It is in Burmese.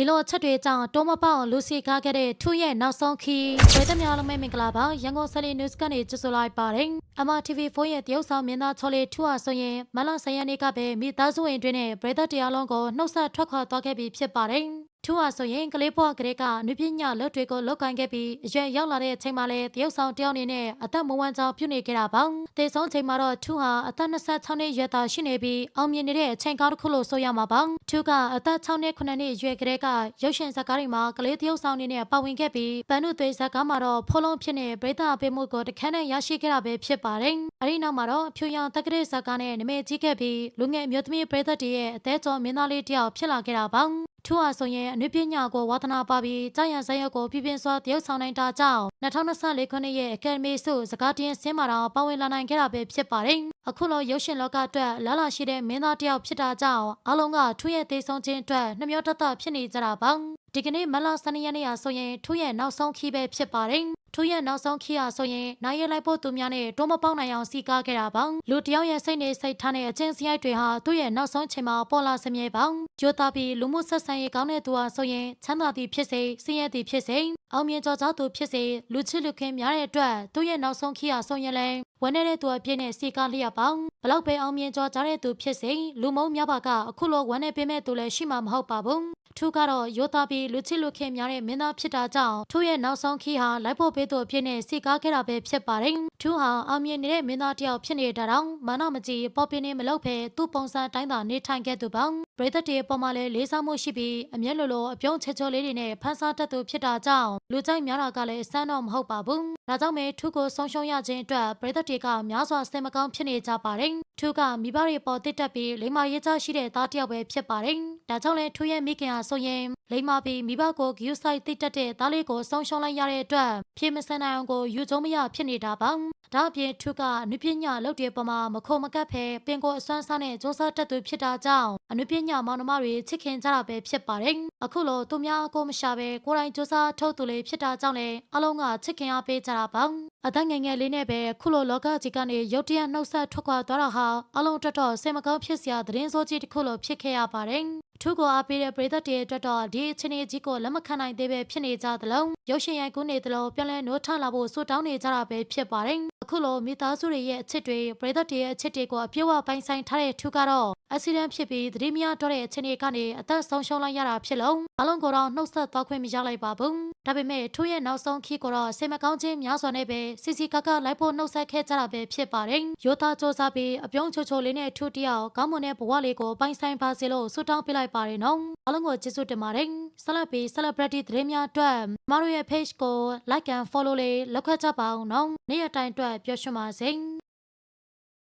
ဒီလိုအချက်တွေကြောင့်တိုးမပေါအောင်လူစီကားခဲ့တဲ့ထူရဲ့နောက်ဆုံးခီးဝေသမျှလုံးမဲမင်္ဂလာပါရန်ကုန်ဆယ်လီနျူးစ်ကနေကြိုဆိုလိုက်ပါတယ် MRTV4 ရဲ့တရုတ်ဆောင်မင်းသားချော်လေးထူဟာဆိုရင်မလဆယ်ရက်နေ့ကပဲမိသားစုဝင်တွင်နဲ့ပြည်သက်တရားလုံးကိုနှုတ်ဆက်ထွက်ခွာသွားခဲ့ပြီဖြစ်ပါတယ် ထူဟာဆိုရင်ကလေးဘွားကလေးကအနုပညာလက်တွေကိုလောက်ကိုင်းခဲ့ပြီးအရွယ်ရောက်လာတဲ့အချိန်မှာလဲတရုတ်ဆောင်တယောက်အနေနဲ့အသက်မဝမ်းကြောင်ပြုနေခဲ့တာပါတေဆုံးချိန်မှာတော့ထူဟာအသက်26နှစ်ရွယ်သားရှိနေပြီးအောင်မြင်နေတဲ့အချိန်ကားတစ်ခုလို့ဆိုရမှာပါထူကအသက်6နှစ်9နှစ်ရွယ်ကလေးကရုပ်ရှင်ဇာတ်ကားတွေမှာကလေးတရုတ်ဆောင်အနေနဲ့ပါဝင်ခဲ့ပြီးပန်နုသွေးဇာတ်ကားမှာတော့ဖိုးလုံးဖြစ်နေပြည်သားအပေးမှုကိုတခန်းနဲ့ရရှိခဲ့တာပဲဖြစ်ပါတယ်အဲဒီနောက်မှာတော့ဖြူရောင်တက္ကရာဇာတ်ကားနဲ့နမဲကြီးခဲ့ပြီးလူငယ်အမျိုးသမီးပြည်သက်တွေရဲ့အသေးကျော်မင်းသားလေးတစ်ယောက်ဖြစ်လာခဲ့တာပါ ထူဟာဆိုရင်အနုပညာကိုဝါသနာပါပြီးကြာရန်ဇာတ်ရုပ်ကိုပြပြင်းစွာတရုပ်ဆောင်နိုင်တာကြောင့်2024ခုနှစ်ရဲ့အကယ်ဒမီဆုစကားတင်ဆင်းမှာတော့ပါဝင်လာနိုင်ခဲ့တာပဲဖြစ်ပါတယ်။အခုလိုရုပ်ရှင်လောကအတွက်လာလာရှိတဲ့မင်းသားတစ်ယောက်ဖြစ်တာကြောင့်အလုံးကထူရဲ့သေဆုံးခြင်းအတွက်နှမျောတတဖြစ်နေကြတာပါ။ဒီကနေ့မလ12ရက်နေ့ဟာဆိုရင်ထူရဲ့နောက်ဆုံးခီးပဲဖြစ်ပါတယ်။ ထူရဲ့နောက်ဆုံးခီးဟာဆိုရင်နိုင်ရလိုက်ဖို့သူများနဲ့တွန်းမပေါက်နိုင်အောင်စီကားခဲ့တာပါ။လူတစ်ယောက်ရဲ့စိတ်နဲ့စိတ်ထားတဲ့အချင်းစရိုက်တွေဟာသူ့ရဲ့နောက်ဆုံးချိန်မှာပေါ်လာစမြဲပါ။ကြိုးသားပြီးလူမှုဆက်ဆံရေးကောင်းတဲ့သူဟာဆိုရင်ချမ်းသာသည်ဖြစ်စေဆင်းရဲသည်ဖြစ်စေ အောင်မြင်ကြောကြောသူဖြစ်စေလူချစ်လူခင်များတဲ့အတွက်သူ့ရဲ့နောက်ဆုံးခီးဟာဆိုရင်လည်းဝန်းနေတဲ့သူအပြည့်နဲ့စီကားလျက်ပါဘလောက်ပဲအောင်မြင်ကြောကြတဲ့သူဖြစ်စေလူမုံများပါကအခုလိုဝန်းနေပေးမဲ့သူလည်းရှိမှာမဟုတ်ပါဘူးထူကတော့ရိုးသားပြီးလူချစ်လူခင်များတဲ့မင်းသားဖြစ်တာကြောင့်ထူရဲ့နောက်ဆုံးခီးဟာလိုက်ဖို့ပေးသူအဖြစ်နဲ့စီကားခဲ့တာပဲဖြစ်ပါတယ်ထူဟာအောင်မြင်နေတဲ့မင်းသားတစ်ယောက်ဖြစ်နေတာတောင်မာနမကြီးပေါ်ပင်းနေမလုပ်ဖဲသူ့ပုံစံတိုင်းသာနေထိုင်ခဲ့သူပါ ပရိသတ်တွေပေါ်မှာလည်းလေးစားမှုရှိပြီးအမျက်လိုလိုအပြုံးချေချောလေးတွေနဲ့ဖန်ဆားတတ်သူဖြစ်တာကြောင့်လူကြိုက်များတာကလည်းအစမ်းတော့မဟုတ်ပါဘူးဒါကြောင့်မဲထူကိုဆုံးရှုံးရခြင်းအတွက်ပရိသတ်တွေကများစွာစိတ်မကောင်းဖြစ်နေကြပါတယ်ထူကမိဘတွေပေါ်တစ်တက်ပြီးလိမ္မာရေးချရှိတဲ့သားတစ်ယောက်ပဲဖြစ်ပါတယ်ဒါကြောင့်လဲထူရဲ့မိခင်ဟာဆိုရင် လိမ္မာပြီးမိဘကိုဂယူဆိုင်တိတ်တက်တဲ့သားလေးကိုဆုံးရှုံးလိုက်ရတဲ့အတွက်ဖြေမစန်နိုင်အောင်ကိုယူကျုံမရဖြစ်နေတာပါဒါအပြင်ထူကအနုပညာလုပ်တဲ့ပုံမှာမခုံမကပ်ဖဲပင်ကိုအစွမ်းစားနဲ့စ조사တက်သူဖြစ်တာကြောင့်အနုပညာမောင်နှမတွေချစ်ခင်ကြတာပဲဖြစ်ပါတယ်အခုလိုသူများအကိုမရှာပဲကိုယ်တိုင်စ조사ထုတ်သူလေးဖြစ်တာကြောင့်လည်းအလုံးကချစ်ခင်အားပေးကြတာပါအသက်ငယ်ငယ်လေးနဲ့ပဲခုလိုလောကကြီးကနေရုတ်တရက်နှုတ်ဆက်ထွက်ခွာသွားတာဟာအလုံးတက်တော့စိတ်မကောင်းဖြစ်စရာသတင်းစိုးကြီးတစ်ခုလိုဖြစ်ခဲ့ရပါတယ် ထူကိုအားပေးတဲ့ပရိသတ်တွေအတွက်တော့ဒီအချင်းကြီးကိုလက်မခံနိုင်သေးပဲဖြစ်နေကြသလုံးရုပ်ရှင်ရိုက်ကူးနေသလိုပြန်လဲနိုးထလာဖို့ဆူတောင်းနေကြတာပဲဖြစ်ပါတယ်အခုလိုမိသားစုတွေရဲ့အချစ်တွေပရိသတ်တွေရဲ့အချစ်တွေကိုအပြည့်အဝပိုင်ဆိုင်ထားတဲ့ထူကတော့ အက်ဆီဒန့်ဖြစ်ပြီးသတိမရတော့တဲ့အချင်းတွေကနေအသက်ဆုံးရှုံးလိုက်ရတာဖြစ်လို့အလုံးကိုတော့နှုတ်ဆက်သွားခွင့်မရလိုက်ပါဘူးဒါပေမဲ့ထူရဲ့နောက်ဆုံးခီးကိုတော့စိတ်မကောင်းခြင်းများစွာနဲ့ပဲစီစီကကလိုက်ဖို့နှုတ်ဆက်ခဲ့ကြတာပဲဖြစ်ပါတယ်ရိုးသားစ조사ပြီးအပြုံးချိုချိုလေးနဲ့ထူတယောက်ကောင်းမွန်တဲ့ဘဝလေးကိုပိုင်ဆိုင်ပါစေလို့ဆုတောင်းပေးလိုက်ပါတယ်နော်အလုံးကိုကျေးဇူးတင်ပါတယ်ဆက်လက်ပြီး celebrity သတင်းများအတွက်မတို့ရဲ့ page ကို like and follow လေးလုပ်ခဲ့ကြပါအောင်နော်နေ့ရက်တိုင်းအတွက်ပြောရှင်ပါစေ